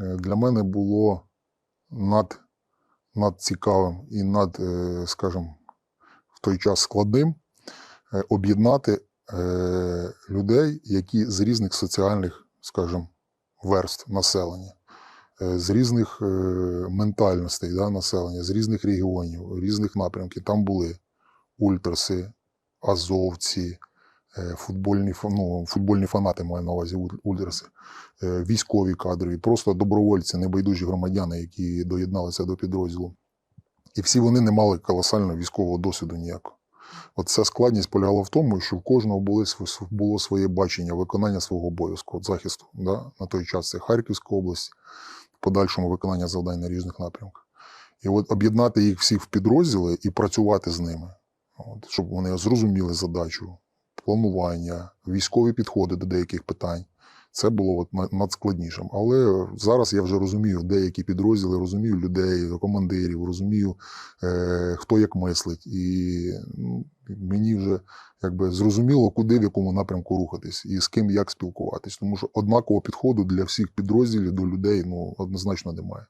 е, для мене було над, надцікавим і над, е, скажімо, в той час складним е, об'єднати людей, які з різних соціальних, скажімо, верств населення, з різних ментальностей да, населення, з різних регіонів, різних напрямків. Там були ультраси, азовці, футбольні, ну, футбольні фанати маю на увазі уль- ультраси, е, військові кадрові, просто добровольці, небайдужі громадяни, які доєдналися до підрозділу. І всі вони не мали колосального військового досвіду ніякого. От ця складність полягала в тому, що в кожного були, було своє бачення виконання свого обов'язку захисту. Да? На той час це Харківська область, в подальшому виконання завдань на різних напрямках. І от об'єднати їх всіх в підрозділи і працювати з ними, от, щоб вони зрозуміли задачу, планування, військові підходи до деяких питань. Це було от на- надскладнішим. Але зараз я вже розумію деякі підрозділи, розумію людей, командирів, розумію, е, хто як мислить. І ну, мені вже якби зрозуміло, куди в якому напрямку рухатись і з ким як спілкуватись. Тому що однакового підходу для всіх підрозділів до людей ну, однозначно немає.